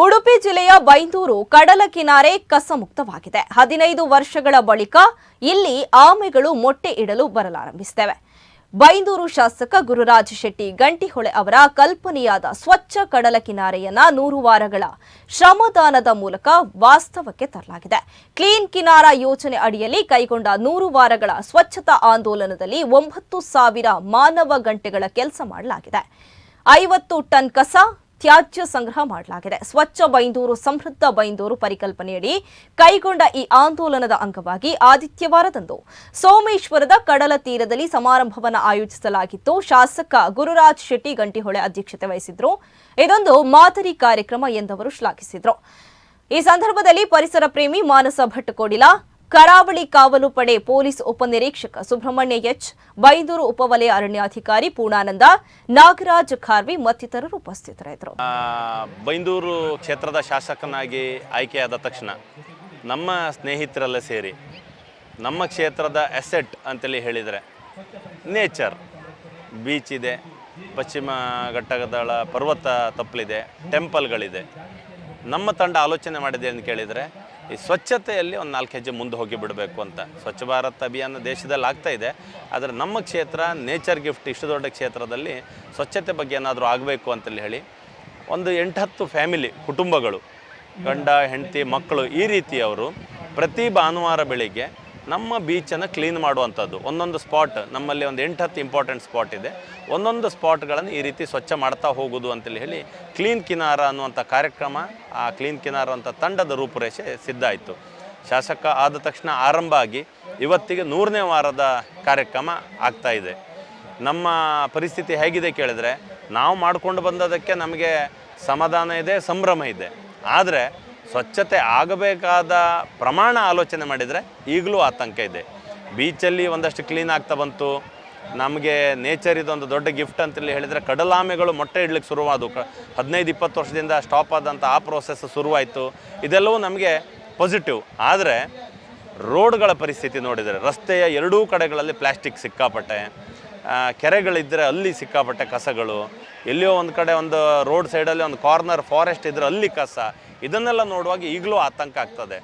ಉಡುಪಿ ಜಿಲ್ಲೆಯ ಬೈಂದೂರು ಕಡಲ ಕಿನಾರೆ ಕಸಮುಕ್ತವಾಗಿದೆ. ಹದಿನೈದು ವರ್ಷಗಳ ಬಳಿಕ ಇಲ್ಲಿ ಆಮೆಗಳು ಮೊಟ್ಟೆ ಇಡಲು ಬರಲಾರಂಭಿಸಿದವೆ. ಬೈಂದೂರು ಶಾಸಕ ಗುರುರಾಜ್ ಶೆಟ್ಟಿ ಗಂಟಿಹೊಳೆ ಅವರ ಕಲ್ಪನೆಯಾದ ಸ್ವಚ್ಛ ಕಡಲ ಕಿನಾರೆಯನ್ನ ನೂರು ವಾರಗಳ ಶ್ರಮದಾನದ ಮೂಲಕ ವಾಸ್ತವಕ್ಕೆ ತರಲಾಗಿದೆ. ಕ್ಲೀನ್ ಕಿನಾರ ಯೋಜನೆ ಅಡಿಯಲ್ಲಿ ಕೈಗೊಂಡ ನೂರು ವಾರಗಳ ಸ್ವಚ್ಛತಾ ಆಂದೋಲನದಲ್ಲಿ ಒಂಬತ್ತು ಸಾವಿರ ಮಾನವ ಗಂಟೆಗಳ ಕೆಲಸ ಮಾಡಲಾಗಿದೆ. ಐವತ್ತು ಟನ್ ಕಸ ತ್ಯಾಜ್ಯ ಸಂಗ್ರಹ ಮಾಡಲಾಗಿದೆ. ಸ್ವಚ್ಛ ಬೈಂದೂರು, ಸಮೃದ್ಧ ಬೈಂದೂರು ಪರಿಕಲ್ಪನೆಯಡಿ ಕೈಗೊಂಡ ಈ ಆಂದೋಲನದ ಅಂಗವಾಗಿ ಆದಿತ್ಯವಾರದಂದು ಸೋಮೇಶ್ವರದ ಕಡಲ ತೀರದಲ್ಲಿ ಸಮಾರಂಭವನ್ನು ಆಯೋಜಿಸಲಾಗಿತ್ತು. ಶಾಸಕ ಗುರುರಾಜ್ ಶೆಟ್ಟಿ ಗಂಟಿಹೊಳೆ ಅಧ್ಯಕ್ಷತೆ ವಹಿಸಿದ್ರು. ಇದೊಂದು ಮಾದರಿ ಕಾರ್ಯಕ್ರಮ ಎಂದವರು ಶ್ಲಾಘಿಸಿದರು. ಈ ಸಂದರ್ಭದಲ್ಲಿ ಪರಿಸರ ಪ್ರೇಮಿ ಮಾನಸ ಭಟ್ಟಕೋಡಿಲ ಕರಾವಳಿ ಕಾವಲು ಪಡೆ ಪೊಲೀಸ್ ಉಪನಿರೀಕ್ಷಕ ಸುಬ್ರಹ್ಮಣ್ಯ ಎಚ್, ಬೈಂದೂರು ಉಪವಲಯ ಅರಣ್ಯಾಧಿಕಾರಿ ಪೂರ್ಣಾನಂದ, ನಾಗರಾಜ್ ಖಾರ್ವಿ ಮತ್ತಿತರರು ಉಪಸ್ಥಿತರಿದ್ದರು. ಬೈಂದೂರು ಕ್ಷೇತ್ರದ ಶಾಸಕನಾಗಿ ಆಯ್ಕೆಯಾದ ತಕ್ಷಣ ನಮ್ಮ ಸ್ನೇಹಿತರೆಲ್ಲ ಸೇರಿ ನಮ್ಮ ಕ್ಷೇತ್ರದ ಎಸೆಟ್ ಅಂತೇಳಿ ಹೇಳಿದರೆ ನೇಚರ್, ಬೀಚ್ ಇದೆ, ಪಶ್ಚಿಮ ಘಟ್ಟಗಳ ಪರ್ವತ ತಪ್ಪಲಿದೆ, ಟೆಂಪಲ್ಗಳಿದೆ. ನಮ್ಮ ತಂಡ ಆಲೋಚನೆ ಮಾಡಿದೆ ಅಂತ ಕೇಳಿದರೆ ಈ ಸ್ವಚ್ಛತೆಯಲ್ಲಿ ಒಂದು ನಾಲ್ಕು ಹೆಜ್ಜೆ ಮುಂದೆ ಹೋಗಿ ಬಿಡಬೇಕು ಅಂತ. ಸ್ವಚ್ಛ ಭಾರತ್ ಅಭಿಯಾನ ದೇಶದಲ್ಲಿ ಆಗ್ತಾ ಇದೆ. ಆದರೆ ನಮ್ಮ ಕ್ಷೇತ್ರ ನೇಚರ್ ಗಿಫ್ಟ್ ಇಷ್ಟು ದೊಡ್ಡ ಕ್ಷೇತ್ರದಲ್ಲಿ ಸ್ವಚ್ಛತೆ ಬಗ್ಗೆ ಏನಾದರೂ ಆಗಬೇಕು ಅಂತಲ್ಲಿ ಹೇಳಿ ಒಂದು ಎಂಟತ್ತು ಫ್ಯಾಮಿಲಿ ಕುಟುಂಬಗಳು, ಗಂಡ, ಹೆಂಡತಿ, ಮಕ್ಕಳು ಈ ರೀತಿಯವರು ಪ್ರತಿ ಭಾನುವಾರ ಬೆಳಿಗ್ಗೆ ನಮ್ಮ ಬೀಚನ್ನು ಕ್ಲೀನ್ ಮಾಡುವಂಥದ್ದು. ಒಂದೊಂದು ಸ್ಪಾಟ್, ನಮ್ಮಲ್ಲಿ ಒಂದು ಎಂಟು ಹತ್ತು ಇಂಪಾರ್ಟೆಂಟ್ ಸ್ಪಾಟ್ ಇದೆ. ಒಂದೊಂದು ಸ್ಪಾಟ್ಗಳನ್ನು ಈ ರೀತಿ ಸ್ವಚ್ಛ ಮಾಡ್ತಾ ಹೋಗೋದು ಅಂತೇಳಿ ಹೇಳಿ, ಕ್ಲೀನ್ ಕಿನಾರ ಅನ್ನುವಂಥ ಕಾರ್ಯಕ್ರಮ, ಆ ಕ್ಲೀನ್ ಕಿನಾರ ಅಂತ ತಂಡದ ರೂಪುರೇಷೆ ಸಿದ್ಧ ಆಯಿತು. ಶಾಸಕ ಆದ ತಕ್ಷಣ ಆರಂಭ ಆಗಿ ಇವತ್ತಿಗೆ ನೂರನೇ ವಾರದ ಕಾರ್ಯಕ್ರಮ ಆಗ್ತಾ ಇದೆ. ನಮ್ಮ ಪರಿಸ್ಥಿತಿ ಹೇಗಿದೆ ಕೇಳಿದ್ರೆ, ನಾವು ಮಾಡಿಕೊಂಡು ಬಂದದಕ್ಕೆ ನಮಗೆ ಸಮಾಧಾನ ಇದೆ, ಸಂಭ್ರಮ ಇದೆ. ಆದರೆ ಸ್ವಚ್ಛತೆ ಆಗಬೇಕಾದ ಪ್ರಮಾಣ ಆಲೋಚನೆ ಮಾಡಿದರೆ ಈಗಲೂ ಆತಂಕ ಇದೆ. ಬೀಚಲ್ಲಿ ಒಂದಷ್ಟು ಕ್ಲೀನ್ ಆಗ್ತಾ ಬಂತು. ನಮಗೆ ನೇಚರ್ ಇದೊಂದು ದೊಡ್ಡ ಗಿಫ್ಟ್ ಅಂತೇಳಿ ಹೇಳಿದರೆ ಕಡಲಾಮೆಗಳು ಮೊಟ್ಟೆ ಇಡ್ಲಿಕ್ಕೆ ಶುರುವಾದವು ಕ ಹದಿನೈದು, ಇಪ್ಪತ್ತು ವರ್ಷದಿಂದ ಸ್ಟಾಪ್ ಆದಂಥ ಆ ಪ್ರೋಸೆಸ್ ಶುರುವಾಯಿತು. ಇದೆಲ್ಲವೂ ನಮಗೆ ಪಾಸಿಟಿವ್ ಆದರೆ ರೋಡ್ಗಳ ಪರಿಸ್ಥಿತಿ ನೋಡಿದರೆ ರಸ್ತೆಯ ಎರಡೂ ಕಡೆಗಳಲ್ಲಿ ಪ್ಲಾಸ್ಟಿಕ್ ಸಿಕ್ಕಾಪಟ್ಟೆ. ಕೆರೆಗಳಿದ್ದರೆ ಅಲ್ಲಿ ಸಿಕ್ಕಾಪಟ್ಟೆ ಕಸಗಳು. ಎಲ್ಲಿಯೋ ಒಂದು ಕಡೆ ಒಂದು ರೋಡ್ ಸೈಡಲ್ಲಿ ಒಂದು ಕಾರ್ನರ್ ಫಾರೆಸ್ಟ್ ಇದ್ದರೆ ಅಲ್ಲಿ ಕಸ. ಇದನ್ನೆಲ್ಲ ನೋಡುವಾಗ ಈಗಲೂ ಆತಂಕ ಆಗ್ತದೆ.